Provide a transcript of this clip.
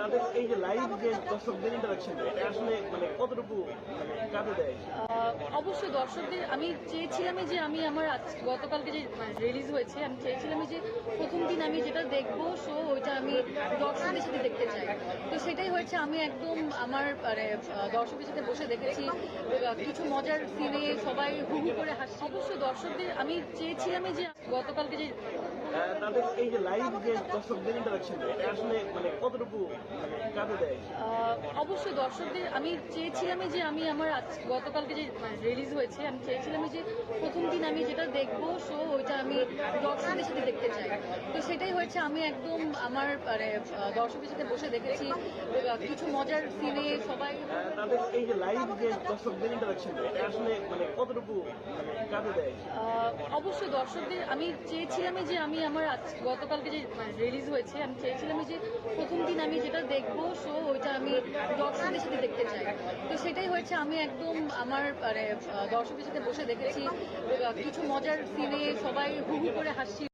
তাদের এই যে লাইভ যে দর্শকদের ইন্টারাকশন এটা আসলে মানে কতটুকু মানে কাজে দেয়? অবশ্যই দর্শকদের, আমি চেয়েছিলামই যে আমি আমার গতকালকে যে রিলিজ হয়েছে, আমি চেয়েছিলামই যে প্রথম দিন আমি যেটা দেখব শো ওইটা আমি দর্শকদের সাথে দেখতে চাই। তো সেটাই হয়েছে, আমি একদম আমার মানে দর্শকের সাথে বসে দেখেছি কিছু মজার সিনে সবাই হু হু করে হাসছে। অবশ্যই দর্শকদের, আমি চেয়েছিলামই যে গতকালকে যে তাদের এই যে লাইভ যে দর্শকদের ইন্টারাকশন এটা আসলে মানে কতটুকু মানে কাজে দেয়? অবশ্যই দর্শকদের আমি চেয়েছিলামই যে আমি আমার গতকালকে যে রিলিজ হয়েছে আমি চেয়েছিলামই যে প্রথম দিন আমি যেটা দেখব শো ওইটা আমি দর্শকদের সাথে দেখতে চাই। তো সেটাই হয়েছে আমি একদম আমার মানে দর্শকের সাথে বসে দেখেছি কিছু মজার সিনে সবাই তাদের এই যে লাইভ যে দর্শকদের ইন্টারাকশন এটা আসলে মানে কতটুকু মানে কাজে দেয়? অবশ্যই দর্শকদের আমি চেয়েছিলামই যে আমি আমার আজ গতকালকে যে রিলিজ হয়েছে, আমি চেয়েছিলাম যে প্রথম দিন আমি যেটা দেখব শো ওইটা আমি দর্শকদের সাথে দেখতে চাই। তো সেটাই হয়েছে, আমি একদম আমার মানে দর্শকের সাথে বসে দেখেছি কিছু মজার সিনে সবাই হু হু করে হাসছি